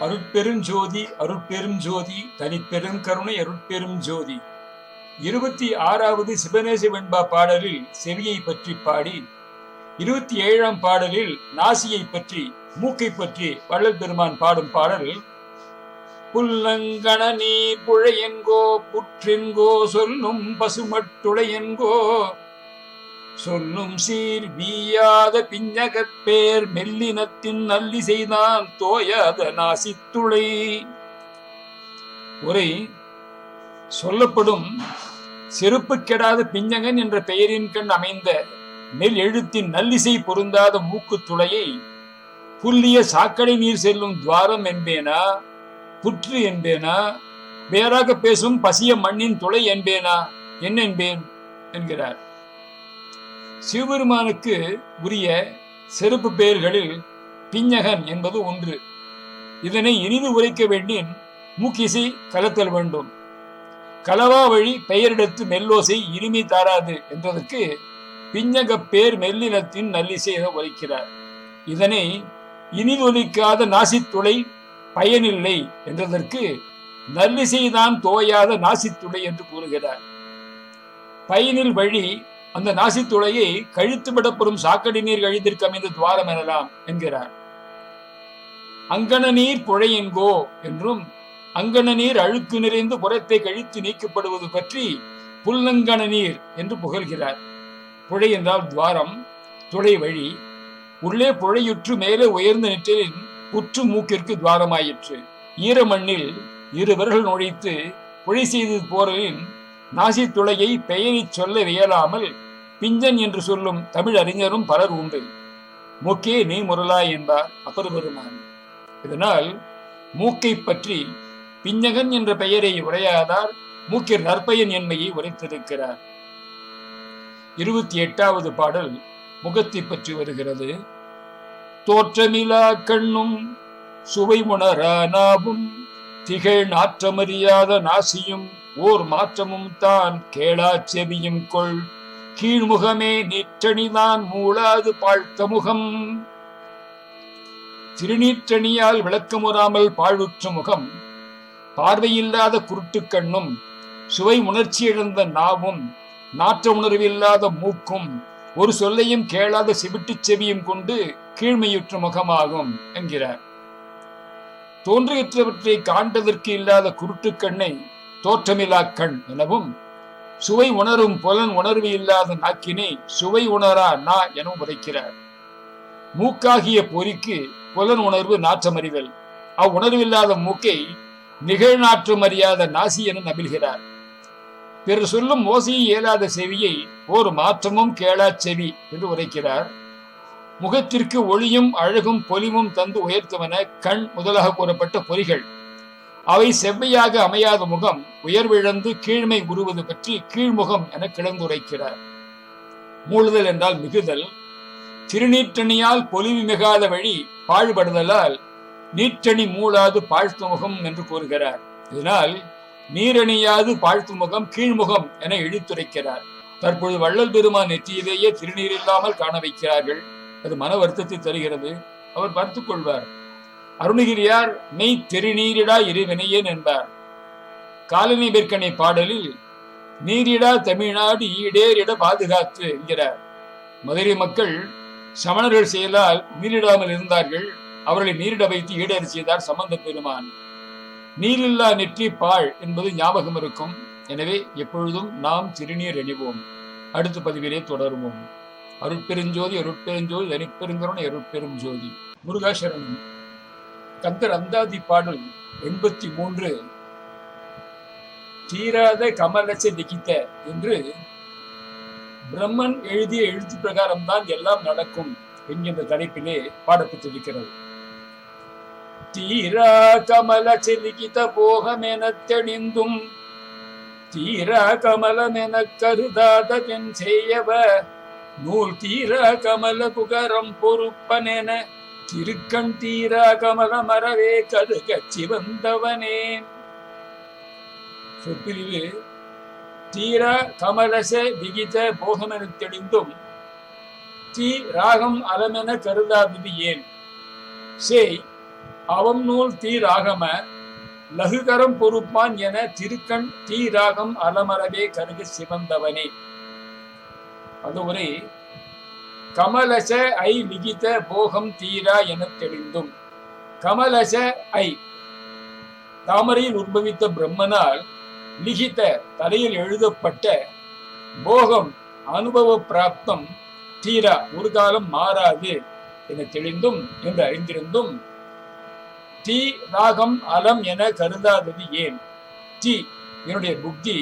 அருட்பெருஞ்சோதி அருட்பெருஞ்சோதி தனிப்பெரும் கருணை அருட்பெரும் ஜோதி இருபத்தி ஆறாவது சிவநேச வெண்பா பாடலில் செவியை பற்றி பாடி இருபத்தி ஏழாம் பாடலில் நாசியை பற்றி மூக்கை பற்றி வள்ளல் பெருமான் பாடும் பாடல் புல்லங்கண நீர் புழையென்கோ புற்றென்கோ சொல்லும் பசுமட்டுளையென்கோ சொல்லும் சீர் வீயாத பிஞ்சகப் பேர் மெல்லினத்தின் நல்லி செய்தான் தோயாத நாசித்துளை. உரை சொல்லப்படும் செருப்பு கெடாத பிஞ்சகன் என்ற பெயரின் கண் அமைந்த நெல் எழுத்தின் நல்லிசை பொருந்தாத மூக்கு துளையை புல்லிய சாக்கடை நீர் செல்லும் துவாரம் என்பேனா? புற்று என்பேனா? வேறாக பேசும் பசிய மண்ணின் துளை என்பேனா? என்ன என்பேன் என்கிறார். சிவபெருமானுக்கு உரிய செருப்பு பெயர்களில் பிஞ்சகன் என்பது ஒன்று. இதனை இனிது உரைக்க வேண்டின் மூக்கிசை கலத்தல் வேண்டும். கலவா வழி பெயரிடத்து மெல்லோசை இனிமை தாராது என்றதற்கு பிஞ்சக பேர் மெல்லினத்தின் நல்லிசை என உரைக்கிறார். இதனை இனிதொலிக்காத நாசித்துளை பயனில்லை என்றதற்கு நல்லிசைதான் தோயாத நாசித்துளை என்று கூறுகிறார். பயனில் வழி அந்த நாசித்துளையை கழித்து விடப்படும் சாக்கடை நீர் கழித்திற்கு அமைந்த துவாரம் எனலாம் என்கிறார். அங்கன நீர் புழையென்கோ என்றும் அங்கன நீர் அழுக்கு நிறைந்து புறத்தை கழித்து நீக்கப்படுவது பற்றி புல்லங்கன நீர் என்று புகழ்கிறார். புழை என்றால் துவாரம் துளை வழி. உள்ளே புழையுற்று மேலே உயர்ந்த நெற்றிலின் புற்று மூக்கிற்கு துவாரமாயிற்று. ஈரமண்ணில் இருவர்கள் நுழைத்து புழை செய்து போரலின் நாசி துளையை பெயரிச் சொல்ல வியலாமல் பிஞ்சன் என்று சொல்லும் தமிழ் அறிஞரும் பலர் உண்டு. மூக்கே நீ முரலாய் என்பார் அப்பர் பெருமான் இதனால் மூக்கை பற்றி பிஞ்சகன் என்ற பெயரை உரையாதார் மூக்கின் நற்பயன் என்மையை உரைத்திருக்கிறார். இருபத்தி எட்டாவது பாடல் முகத்தை பற்றி வருகிறது. தோற்றமிலா கண்ணும் சுவை உணரா நாவும் திகழ் நாற்றமறியாத நாசியும் ஓர் மாற்றமும் தான் கேளா செவியும் கொள். கீழ்முகமே நீற்றணிதான் மூளாது பாழ்த்த முகம். திருநீற்றணியால் விளக்கமுறாமல் பாழுற்ற முகம். பார்வையில்லாத குருட்டுக் கண்ணும் சுவை உணர்ச்சி இழந்த நாவும் நாற்ற உணர்வில்லாத மூக்கும் ஒரு சொல்லையும் கேளாத சிவிட்டுச் செவியும் கொண்டு கீழ்மையுற்ற முகமாகும் என்கிறார். தோன்றியற்றவற்றை காண்பதற்கு இல்லாத குருட்டுக் கண்ணை தோற்றமில்லா கண் எனவும் சுவை உணரும் புலன் உணர்வு இல்லாத நாக்கினை சுவை உணரா நா எனவும் உரைக்கிறார். மூக்காகிய பொறிக்கு புலன் உணர்வு நாற்றமறிதல். அவ்வுணர்வில்லாத மூக்கை நிகழ்நாற்றம் அறியாத நாசி என நபில்கிறார் பிறர் சொல்லும் ஓசையை இயலாத செவியை ஒரு மாற்றமும் கேளா செவி என்று உரைக்கிறார். முகத்திற்கு ஒளியும் அழகும் பொலிவும் தந்து உயர்த்துவன கண் முதலாக கூறப்பட்ட பொறிகள். அவை செவ்வையாக அமையாத முகம் உயர்விழந்து கீழ்மை உருவது பற்றி கீழ்முகம் என கிளந்துரைக்கிறார். மூழுதல் என்றால் மிகுதல். திருநீற்றணியால் பொலிவு மிகாத வழி பாழ்படுதலால் நீற்றணி மூளாது பாழ்த்து முகம் என்று கூறுகிறார். இதனால் நீரணியாது பாழ்த்து முகம் கீழ்முகம் என இழித்துரைக்கிறார். தற்பொழுது வள்ளல் பெருமான் நெற்றியிலேயே திருநீர் இல்லாமல் காண வைக்கிறார்கள். அது மன வருத்தத்தை தருகிறது. அவர் பார்த்துக் கொள்வார். அருணகிரியார் மெய் திருநீரிடா இறைவனையேன் என்பார்? காலனி விற்கனை பாடலில் நீரிடா தமிழ்நாடு ஈடேரிட பாதுகாத்து என்கிறார். மதுரை மக்கள் சமணர்கள் செயலால் நீரிடாமல் இருந்தார்கள். அவர்களை நீரிட வைத்து ஈடேறு செய்தார் சம்பந்த பெருமான். நீரில்லா நெற்றி பாழ் என்பது ஞாபகம் இருக்கும். எனவே எப்பொழுதும் நாம் திருநீர் அணிவோம். அடுத்த பதிவிலே தொடருவோம். அருட்பெருஞ்சோதி அருட்பெருஞ்சோதி தனிப்பெருங்கருணை அருட்பெரும் ஜோதி முருகாசரணம். கந்தர் அந்தாதி பாடல் எண்பத்தி மூன்று. தீராத கமலசை லிகித்த என்று பிரம்மன் எழுதிய எழுத்து பிரகாரம் தான் எல்லாம் நடக்கும் என்கின்ற தலைப்பிலே பாடப்பட்டிருக்கிறது. தீரா கமல செலிகித போகமென தெளிந்தும் தீரா கமலமென கருதாத தென் செய்யவ நூல் தீரா கமல புகரம் பொறுப்பனென திருக்கண் தீரா கமல மரவே கருகச்சி வந்தவனே சொற்பிரிவு தீர கமலச விகித போகமென தெளிந்தும் தீ ராகம் அலமென கருதாதது ஏன் சேய் அவம் நூல் தீ ராகம லகுகரம் பொறுப்பான் என திருக்கண் தீராகம் அலமரவே கருக சிவந்தவனே. அதுவரை கமலச ஐ விகித போகம் தீரா என தெளிந்தும் கமலச ஐ. தாமரையில் உற்பவித்த பிரம்மனால் லிகித தலையில் எழுதப்பட்ட போகம் அனுபவ பிராப்தம் தீரா ஒரு காலம் மாறாது என தெளிந்தும் என்று அறிந்திருந்தும் டி ராகம் அலம் என கருதாதது ஏன்? டி என்னுடைய புத்தி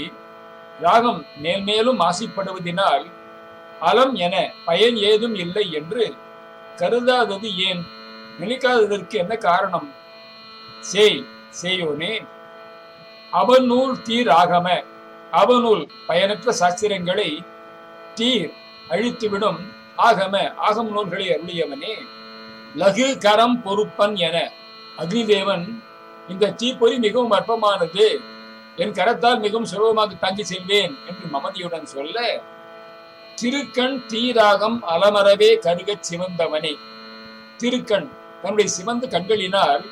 ராகம் மேல்மேலும் ஆசைப்படுவதினால் அலம் என பயன் ஏதும் இல்லை என்று கருதாதது ஏன்? நினைக்காததற்கு என்ன காரணம்? செய் செய்யோனே அவநூல் தீர் ஆகம. அவநூல் பயனற்ற சாஸ்திரங்களை தீர் அழித்துவிடும் ஆகம ஆகம் நூல்களை அருளியவனே. லகு கரம் பொறுப்பன் என அக்னிதேவன் இந்த தீப்பொறி மிகவும் அற்பமானது. என் கரத்தால் மிகவும் சுலபமாக தாங்கி செல்வேன் என்று மமதியுடன் சொல்ல திருக்கண் தீராகம் அலமரவே கருகச் சிவந்தவனே. திருக்கண் தன்னுடைய சிவந்த கண்களினால்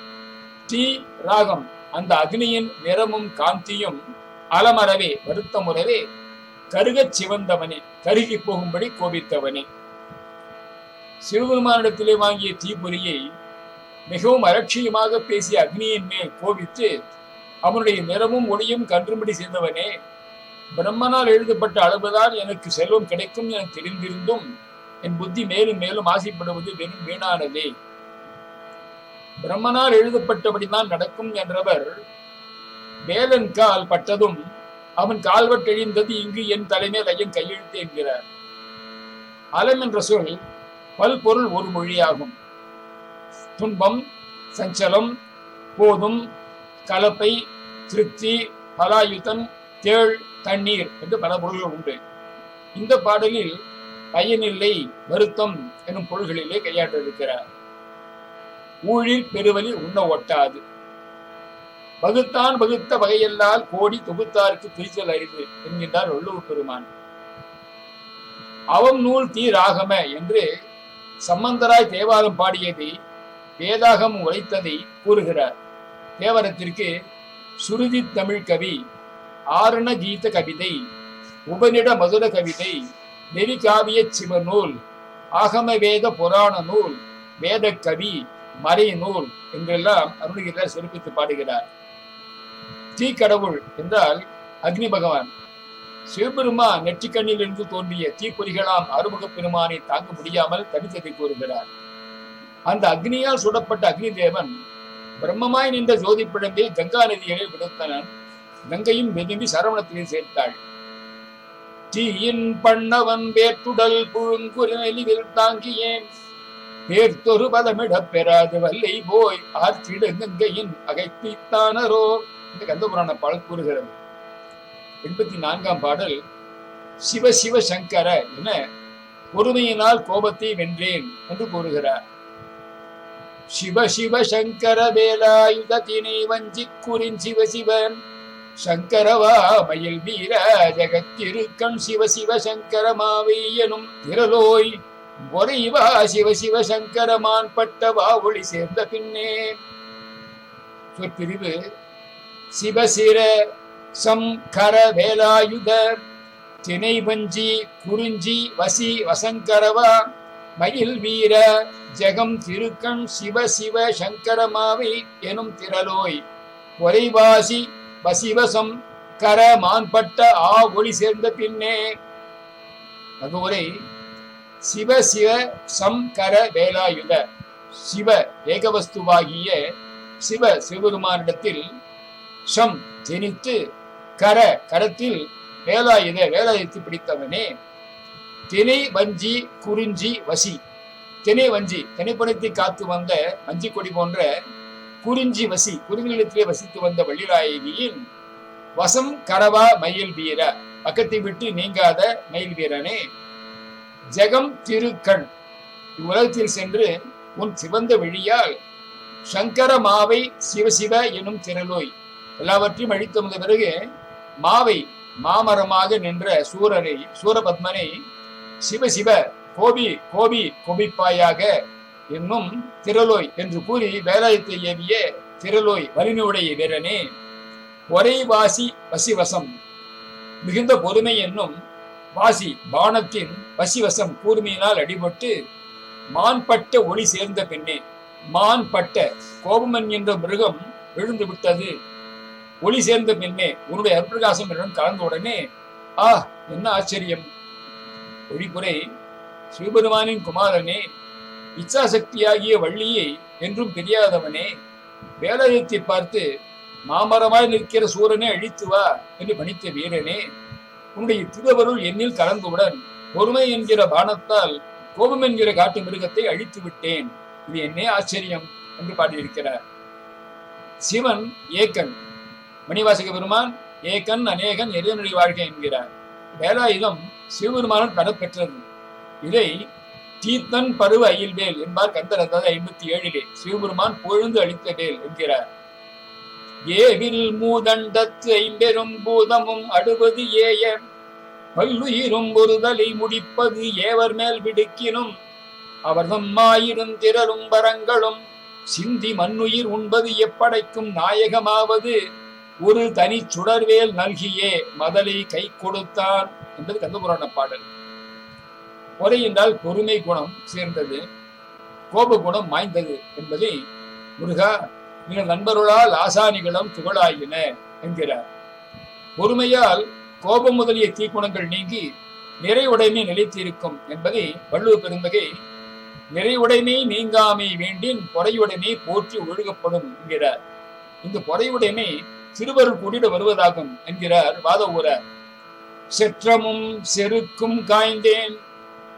தீ ராகம் அந்த அக்னியின் நிறமும் காந்தியும் அலமரவே வருத்தமுறவே கருகச் சிவந்தவனே கருகி போகும்படி கோபித்தவனே. சிவபெருமானிடத்திலே வாங்கிய தீபொறியை மிகவும் அலட்சியமாக பேசிய அக்னியின் மேல் கோபித்து அவனுடைய நிறமும் ஒளியும் கன்றும்படி செய்தவனே. பிரம்மனால் எழுதப்பட்ட அளவுதான் எனக்கு செல்வம் கிடைக்கும் என தெரிந்திருந்தும் என் புத்தி மேலும் மேலும் ஆசைப்படுவது வெறும் வீணானதே. பிரம்மனால் எழுதப்பட்டபடிதான் நடக்கும் என்றவர் வேலன் கால் பட்டதும் அவன் கால்வட்டெழிந்தது இங்கு என் தலைமையில் ஐயன் கையெழுத்து என்கிறார். அலம் என்ற சொல் பல்பொருள் ஒரு மொழியாகும். துன்பம் சஞ்சலம் போதும் கலப்பை திருப்தி பலாயுதம் தேள் தண்ணீர் என்று பல பொருள்கள் உண்டு. இந்த பாடலில் பயனில்லை வருத்தம் எனும் பொருள்களிலே கையாற்றிருக்கிறார் ஊழில் பெருவலி உண்ண ஒட்டாது. பகுத்தான் வகுத்த வகையெல்லால் கோடி தொகுத்தாருக்கு பிரிச்சல் அறிவு என்கின்றார் வள்ளுவர் பெருமான். அவம் நூல் தீராகம என்று சம்பந்தராய் தேவாரம் பாடியதை வேதாகம் உழைத்ததை கூறுகிறார். தேவரத்திற்கு சுருதி தமிழ் கவி ஆரண கீத கவிதை உபனிட மதுர கவிதை நெறிகாவிய சிவநூல் ஆகம வேத புராண நூல் வேத கவி மறை நூல் என்றெல்லாம் அருணகிரியார் சிறப்பித்து பாடுகிறார். தீ கடவுள் என்றால் அக்னி பகவான். சிவபெருமான் நெற்றிக்கண்ணில் இருந்து தோன்றிய தீப்பொறிகளாம் அறுமுக பெருமானை தாங்க முடியாமல் தனித்ததை கூறுகிறார். அந்த அக்னியால் சுடப்பட்ட அக்னி தேவன் பிரம்மமாய் நின்ற ஜோதி பிழம்பில் கங்கா நதிகளை விடுத்தனன். கங்கையும் வெதும்பி சரவணத்திலே சேர்த்தாள். தீயின் பண்ணவன் வேற்றுடல் புழுங்குறிவில் தாங்கியேன். பேர்த்தொரு பதமிடப் பெறாது வல்லை போய் ஆற்றிட கங்கையின் அகைத்தித்தானரோ இந்த கந்தபுராண பாடல் கூறுகிறது. எண்பத்தி நான்காம் பாடல் சிவ சிவ சங்கர என பொறுமையினால் கோபத்தை வென்றேன் என்று கூறுகிறார். சிவ சிவ சங்கர வேலாயுதத்தினை வஞ்சி குறின் சிவ சிவன் சங்கரவாமையில் வீர ஜெகத்திருக்கண் சிவ சிவ சங்கரமாவையனும் திரலோய் ஒரைவா சிவ சிவ சங்கரமான் பட்ட வாவொளி சேர்ந்த பின்னே. சொற்பிரிவு சிவசிர சம்கர வேலாயுத தினை குறிஞ்சி வசி வசங்கரவா மயில் வீர ஜெகம் திருக்கண் சிவ சிவ சங்கரமாவை எனும் திரலோய் ஒரைவாசி வசிவசம் கர மான்பட்ட ஆ ஒளி சேர்ந்த பின்னே. அதுவரை சிவ சிவ சம்கர வேலாயுத சிவ ஏகவஸ்துவாகிய சிவ சிவபெருமானிடத்தில் சம் ஜெனித்து கர கரத்தில் வேலாயுத வேலாயுதத்தை பிடித்தவனே. தினை வஞ்சி குறிஞ்சி வசி தினை வஞ்சி திணைப்பணத்தை காத்து வந்த வஞ்சி கொடி போன்ற குறிஞ்சி வசி குறிஞ்சிலத்திலே வசித்து வந்த வள்ளிராயகியின் வசம் கரவா மயில் வீர. பக்கத்தை விட்டு நீங்காத மயில் வீரனே. ஜெகம் திருக்கண். இவ்வுலகத்தில் சென்று உன் சிவந்த விழியால் சங்கர மாவை சிவசிவ எனும் திரலோய் எல்லாவற்றையும் அழித்து வந்த பிறகு மாவை மாமரமாக நின்ற சூரரை சூரபத்மனை சிவ சிவ கோபி கோபி கோபிப்பாயாக என்னும் திரலோய் என்று கூறி வேலாயத்தை ஏவிய திரலோய் வலிமையுடைய வீரனே ஒரே வாசி வசிவசம். மிகுந்த பொறுமை என்னும் வாசி பானத்தின் வசிவசம் கூர்மையினால் அடிபட்டு மான்பட்ட ஒளி சேர்ந்த பெண்ணே மான்பட்ட கோபமன் என்ற மிருகம் விழுந்து விட்டது ஒளி சேர்ந்த பெண்ணே உன்னுடைய அருப்பிரகாசம் என்னுடன் கலந்த உடனே ஆ என்ன ஆச்சரியம்? ஒளிபுரை சிவபெருமானின் குமாரனே இச்சாசக்தியாகிய வள்ளியை என்றும் தெரியாதவனே வேலாயத்தை பார்த்து மாமரமாய் நிற்கிற சூரனை அழித்து வா என்று பணித்த வீரனே உன்னுடைய திருவருள் என்னில் கலந்தவுடன் பொறுமை என்கிற பானத்தால் கோபம் என்கிற காட்டு மிருகத்தை அழித்து விட்டேன். இது என்னே ஆச்சரியம் என்று பாடியிருக்கிறார். சிவன் ஏக்கன் மணிவாசக பெருமான் ஏக்கன் அநேகன் எரியநொழி வாழ்க்கை என்கிறார். வேலாயுதம் சிவபெருமானன் பெறப்பெற்றது இதை தீர்த்தன் பருவ அயில்வேல் என்பார் கந்தர் அதாவது ஐம்பத்தி ஏழிலே. சிவபெருமான் பொழுந்து அளித்த வேல் என்கிறார். ஏவில் மூதண்டத்து ஐம்பெரும் பூதமும் அடுவது ஏய. பல்லுயிரும் ஒருதலை முடிப்பது ஏவர் மேல் விடுக்கினும். அவர்தம் திரளும் வரங்களும் சிந்தி மண்ணுயிர் உண்பது எப்படைக்கும் நாயகமாவது. ஒரு தனி சுடர்வேல் நல்கியே மதலை கை கொடுத்தான். என்பது கந்தபுராண பாடல். பொறை என்றால் பொறுமை குணம் சேர்ந்தது கோப குணம் மாய்ந்தது என்பதை முருகா நீங்கள் நண்பர்களால் ஆசானிகளும் துகளாயின என்கிறார். பொறுமையால் கோபம் முதலிய தீக்குணங்கள் நீங்கி நிறைவுடைமை நிலைத்திருக்கும் என்பதை வள்ளுவ பெருந்தகை நிறைவுடைமை நீங்காமை வேண்டின் பொறையுடைமை போற்றி ஒழுகப்படும் என்கிறார். இந்த பொறையுடைமை சிறுவர்கள் கூடிட வருவதாகும் என்கிறார் வாத ஊரார் செற்றமும் செருக்கும் காய்ந்தேன்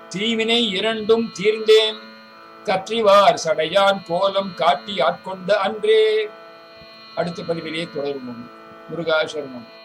தீவினை இரண்டும் தீர்ந்தேன். கற்றிவார் சடையான் கோலம் காட்டி ஆட்கொண்ட அன்றே. அடுத்த பதிவிலே தொடருவோம். முருகாசரணம்.